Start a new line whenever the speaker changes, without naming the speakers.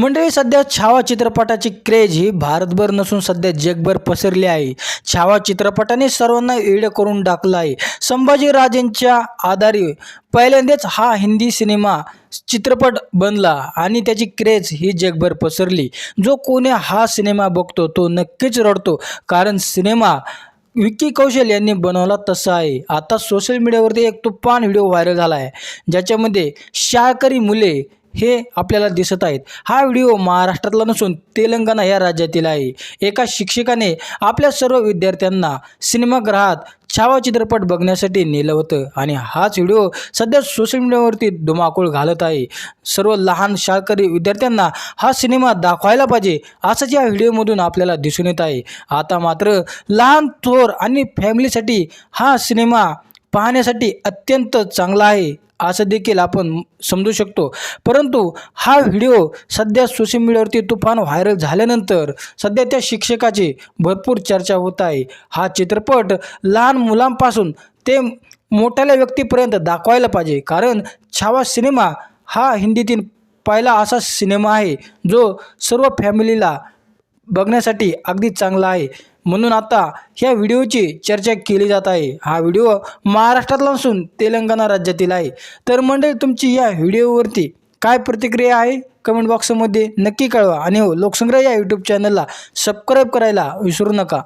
मंडळी सध्या छावा चित्रपटाची क्रेज ही भारतभर नसून सध्या जगभर पसरली आहे. छावा चित्रपटाने सर्वांना एड करून टाकलं आहे. संभाजीराजेंच्या आधारे पहिल्यांदाच हा हिंदी सिनेमा चित्रपट बनला आणि त्याची क्रेज ही जगभर पसरली. जो कोणी हा सिनेमा बघतो तो नक्कीच रडतो कारण सिनेमा विक्की कौशल यांनी बनवला तसा आहे. आता सोशल मीडियावरती एक तुप्पान व्हिडिओ व्हायरल झाला आहे ज्याच्यामध्ये शाळकरी मुले हे आपल्याला दिसत आहेत. हा व्हिडिओ महाराष्ट्रातला नसून तेलंगणा या राज्यातील आहे. एका शिक्षकाने आपल्या सर्व विद्यार्थ्यांना सिनेमागृहात छावा चित्रपट बघण्यासाठी नेलं होतं आणि हाच व्हिडिओ सध्या सोशल मीडियावरती धुमाकूळ घालत आहे. सर्व लहान शाळकरी विद्यार्थ्यांना हा सिनेमा दाखवायला पाहिजे असंच या व्हिडिओमधून आपल्याला दिसून येत आहे. आता मात्र लहान थोर आणि फॅमिलीसाठी हा सिनेमा पाहण्यासाठी अत्यंत चांगला आहे असं देखील आपण समजू शकतो. परंतु हा व्हिडिओ सध्या सोशल मीडियावरती तुफान व्हायरल झाल्यानंतर सध्या त्या शिक्षकाची भरपूर चर्चा होत आहे. हा चित्रपट लहान मुलांपासून ते मोठ्याल्या व्यक्तीपर्यंत दाखवायला पाहिजे. कारण छावा सिनेमा हा हिंदीतील पहिला असा सिनेमा आहे जो सर्व फॅमिलीला बघण्यासाठी अगदी चांगला आहे. म्हणून आता ह्या व्हिडिओची चर्चा केली जात आहे. हा व्हिडिओ महाराष्ट्रातला नसून तेलंगणा राज्यातील आहे. तर मंडळी तुमची या व्हिडिओवरती काय प्रतिक्रिया आहे? कमेंट बॉक्समध्ये नक्की कळवा. आणि हो लोकसंग्रह या यूट्यूब चॅनलला सबस्क्राईब करायला विसरू नका.